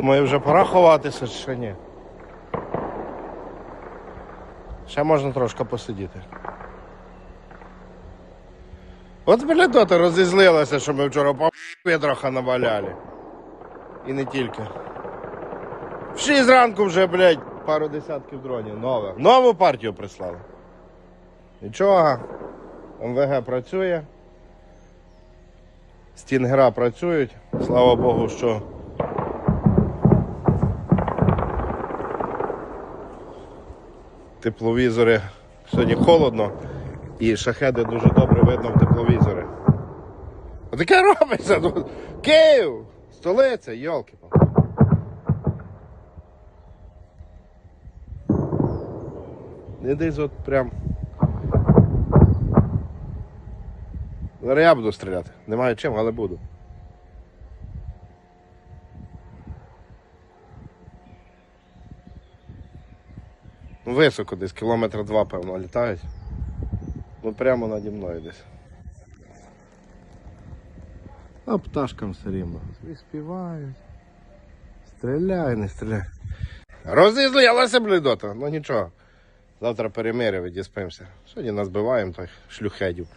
Думаю, вже пора ховатися, чи ні. Ще можна трошки посидіти. От блядота розізлилася, що ми вчора по трохи наваляли. І не тільки. В 6 ранку вже, блядь, пару десятків дронів нових. Нову партію прислали. Нічого. МВГ працює. Стінгера працюють. Слава Богу, що тепловізори сьогодні холодно і шахеди дуже добре видно в тепловізори. Таке робиться. Київ! Столиця, йолки. Не десь от прям. Зараз я буду стріляти. Немає чим, але буду. Ну, Високо десь, кілометр два, певно, літають. Ну прямо наді мною десь. А пташкам все рівно. І співають. Стріляй, не стріляй. Розізлилася блідота, ну нічого. Завтра перемиря відіспимося. Сьогодні назбиваємо так шлюхедів.